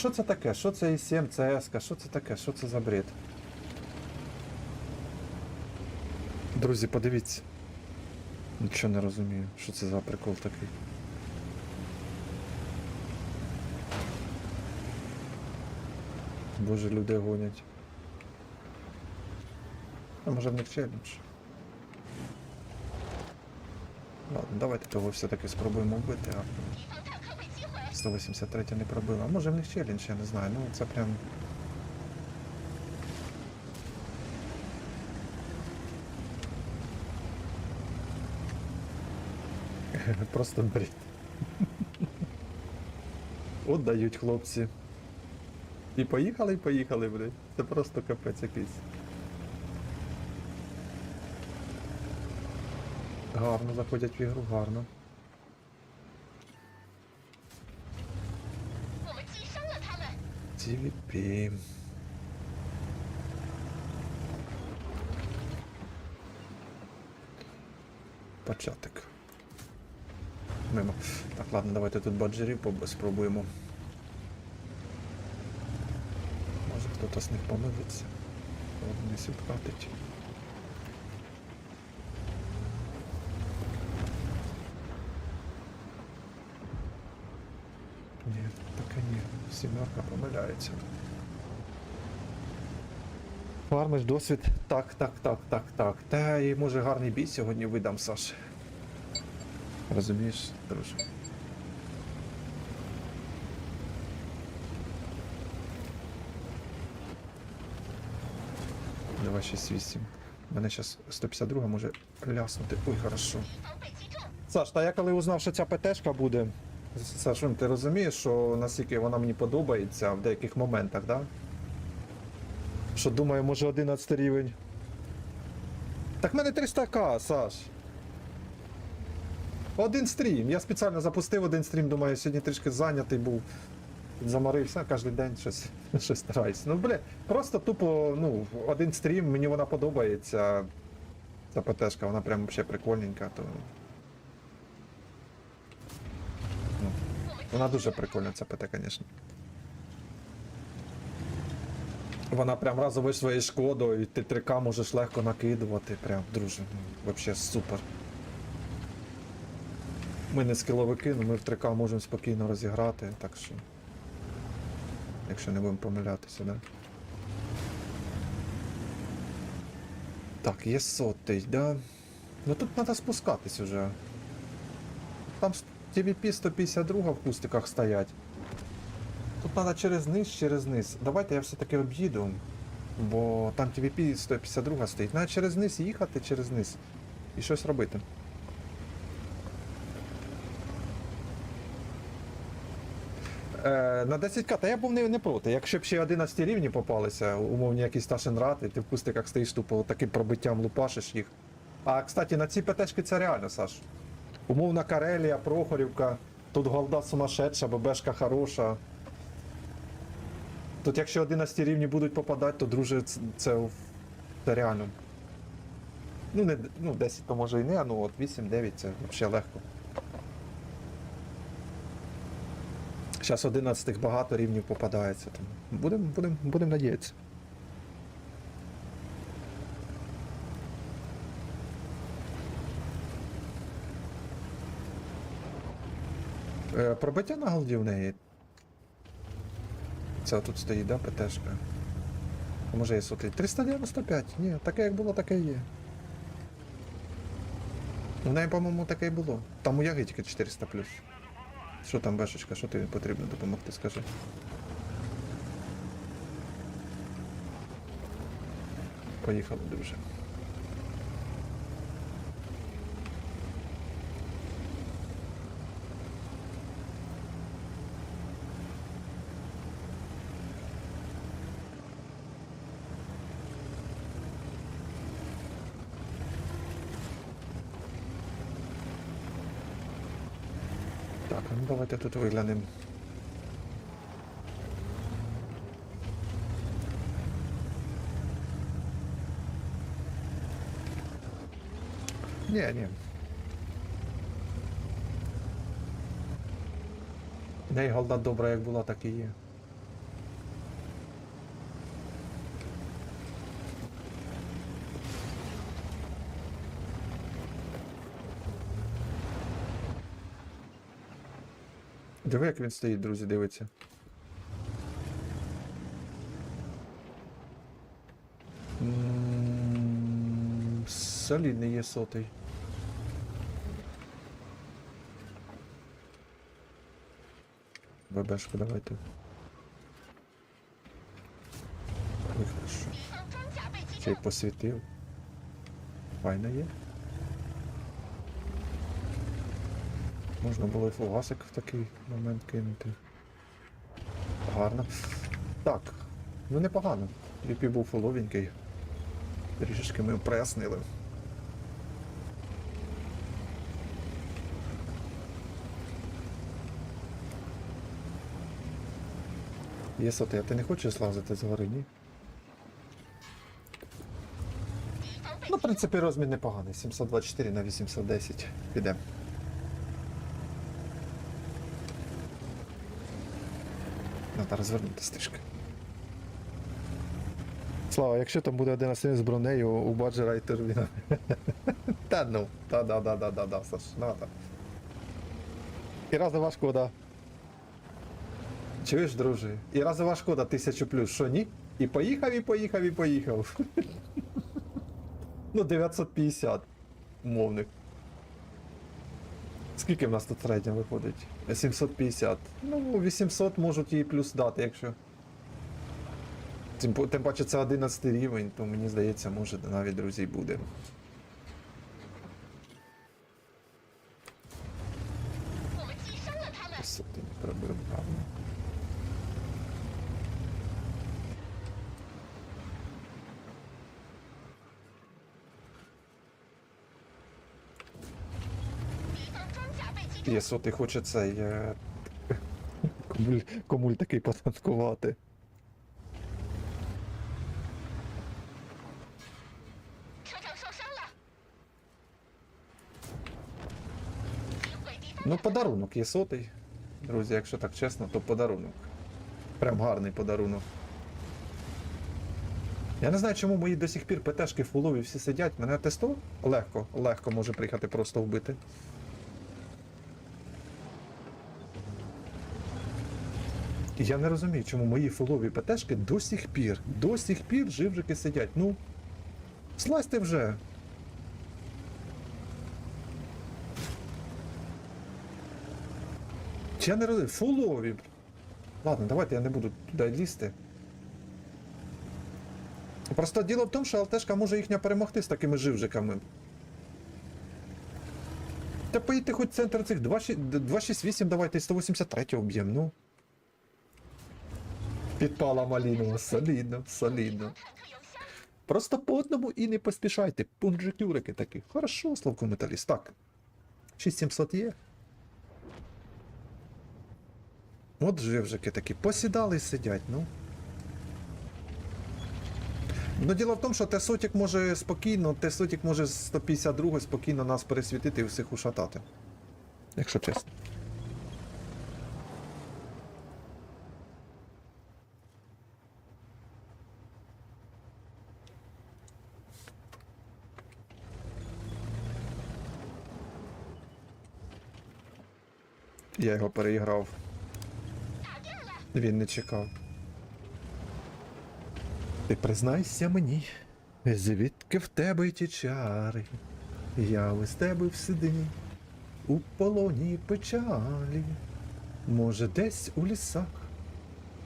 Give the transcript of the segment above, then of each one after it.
Що це таке? Що це І7, це СК? Що це таке? Що це за бред? Друзі, подивіться. Нічого не розумію, що це за прикол такий. Боже, людей гонять. А може в них челлендж? Ладно, давайте того все-таки спробуємо вбити, а. 183 не пробила. Може в них челендж, я не знаю. Ну це прям. Просто бред. От дають хлопці. І поїхали, і поїхали, блядь. Це просто капець якийсь. Гарно заходять в ігру, гарно. TVP. Початок. Мимо. Так, ладно, давайте тут баджерів спробуємо. Може хтось з них помилиться. Вони сіпкатить. Ні, ні сімерка помиляється. Фармиш досвід. Так, так, так, так, так. Та і може гарний бій сьогодні видам, Саш. Розумієш, друже. Давай 68. У Мене зараз 152 може ляснути. Ой, хорошо. Саш, та я коли узнав, що ця ПТшка буде. Саш, ну, ти розумієш, що наскільки вона мені подобається в деяких моментах, да? Що думаю, може 11 рівень. Так в мене 300к, Саш. Один стрім. Я спеціально запустив один стрім, думаю, сьогодні трішки зайнятий був. Заморився кожен день щось, щось стараюсь. Ну, бля, просто тупо, ну, один стрім, мені вона подобається. Ця ПТшка, вона прям взагалі прикольненька, то. Вона дуже прикольна, ця ПТ, звісно. Вона прям разовою своєю шкодою, і ти 3К можеш легко накидувати. Прям, друже, ну, взагалі супер. Ми не скіловики, але ми в 3К можемо спокійно розіграти, так що. Якщо не будемо помилятися, да? Так, є сотий, да? Ну тут треба спускатись уже. Там TVP 152 в кустиках стоять. Тут треба через низ, через низ. Давайте я все-таки об'їду. Бо там TVP 152 стоїть. Треба через низ їхати через низ. І щось робити. Е, на 10к, та я був не, не проти. Якщо б ще 11 рівні попалися, умовні якісь ташенрати, ти в кустиках стоїш тупо таким пробиттям лупашиш їх. А, кстати, на ці ПТшки це реально, Саш. Умовна Карелія, Прохорівка, тут голда сумасшедша, ББшка хороша. Тут якщо 11 рівні будуть попадати, то друже, це, це, це реально. Ну, не, ну, 10 то може і не, а ну от 8-9 це взагалі легко. Зараз 11 багато рівнів попадається. Будемо будем, будем надіятися. Пробиття на голді в неї. Це тут стоїть, да, ПТшка? Може є сотий. 395. Ні, таке як було, таке і є. У неї, по-моєму, таке і було. Там у Яги тільки 400 плюс. Що там, Бешечка, що тобі потрібно допомогти, скажи. Поїхали, друже. Так, ну давайте тут виглянемо. Ні, ні. Голода добра, як була, так і є. Диви, як він стоїть, друзі, дивиться. М солідний є сотий. ББшку давайте. Вихрешу. Ще й посвітив. Файна є. Можна було і фугасик в такий момент кинути. Гарно. Так, ну непогано. Ліпі був фуловенький. Трішечки ми прояснили. Є соти, а ти не хочеш злазити з гори, ні? Ну, в принципі, розмір непоганий. 724 на 810 підемо. Треба розвернутися трішки. Слава, якщо там буде 11 з бронею у Баджера і турбіна. Та ну, та да да да да да, Саш, надо. І разова шкода. Чуєш, друже? І разова шкода 1000 плюс, що ні? І поїхав, і поїхав, і поїхав. Ну, 950 умовник. Скільки в нас тут середня виходить? 750. Ну, 800 можуть їй плюс дати, якщо. Тим, тим паче це 11 рівень, то мені здається, може навіть друзі буде. Соти сотий хоче цей. Е... Комуль, комуль такий потанкувати. Ну, подарунок є сотий. Друзі, якщо так чесно, то подарунок. Прям гарний подарунок. Я не знаю, чому мої до сих пір ПТшки в фулові всі сидять. Мене тесто легко, легко може приїхати просто вбити. І я не розумію, чому мої фулові ПТшки до сих пір, до сих пір живжики сидять. Ну, слазьте вже. Я не розумію? Фулові. Ладно, давайте я не буду туди лізти. Просто діло в тому, що ЛТшка може їхня перемогти з такими живжиками. Та поїдьте хоч в центр цих 268, давайте 183 об'єм, ну. Підпала малінова. Солідно, солідно. Просто по одному і не поспішайте. Пунджикюрики такі. Хорошо, Славко Металіст. Так. 6700 є. От живжики такі. Посідали і сидять, ну. Ну, діло в тому, що Тесотік може спокійно, Тесотік може з 152 спокійно нас пересвітити і всіх ушатати. Якщо чесно. Я його переіграв. Він не чекав. Ти признайся мені, звідки в тебе ті чари? Я ось тебе всиди у полоні печалі. Може, десь у лісах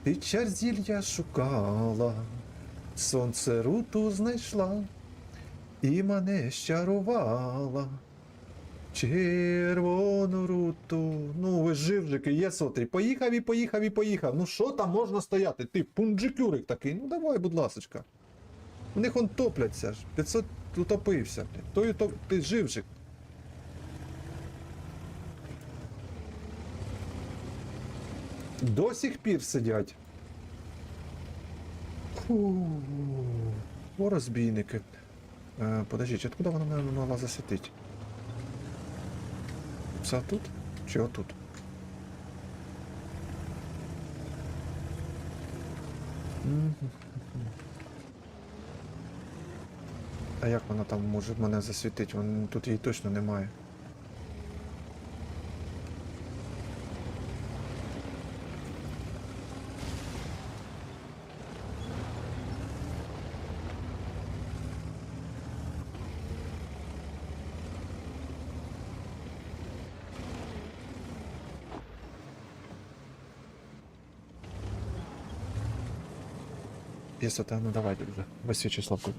ти чар зілля шукала, сонце руту знайшла і мене щарувала. Червону руту. Ну, ви живжики, є сотрі. Поїхав і поїхав і поїхав. Ну що там можна стояти? Ти пунджикюрик такий. Ну давай, будь ласочка. У них он топляться ж. 500 утопився. Той утоп... ти живжик. До сих пір сидять. Фу. О, розбійники. Е, подождіть, откуда вона мене могла засвітити? Це тут? Чи отут? А як вона там може мене засвітити? Вон, тут її точно немає. Є сота, ну давай, друже. Висвічи слабку.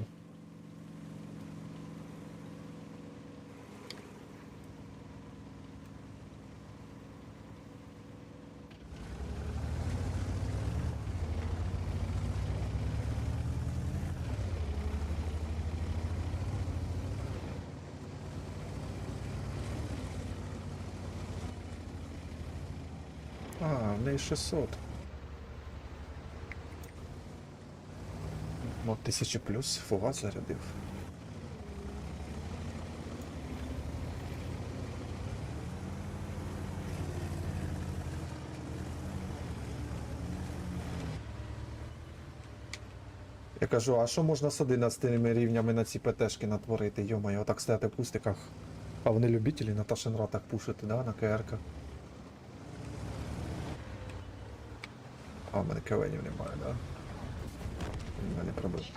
А, в неї 600. Ну, 1000 плюс фугас зарядив. Я кажу, а що можна з 11 рівнями на ці ПТшки натворити? Йомаю, отак стояти в кустиках. А вони любителі на Ташенра так пушити, да, на КРК. А, в мене кевенів немає, да? vale para você.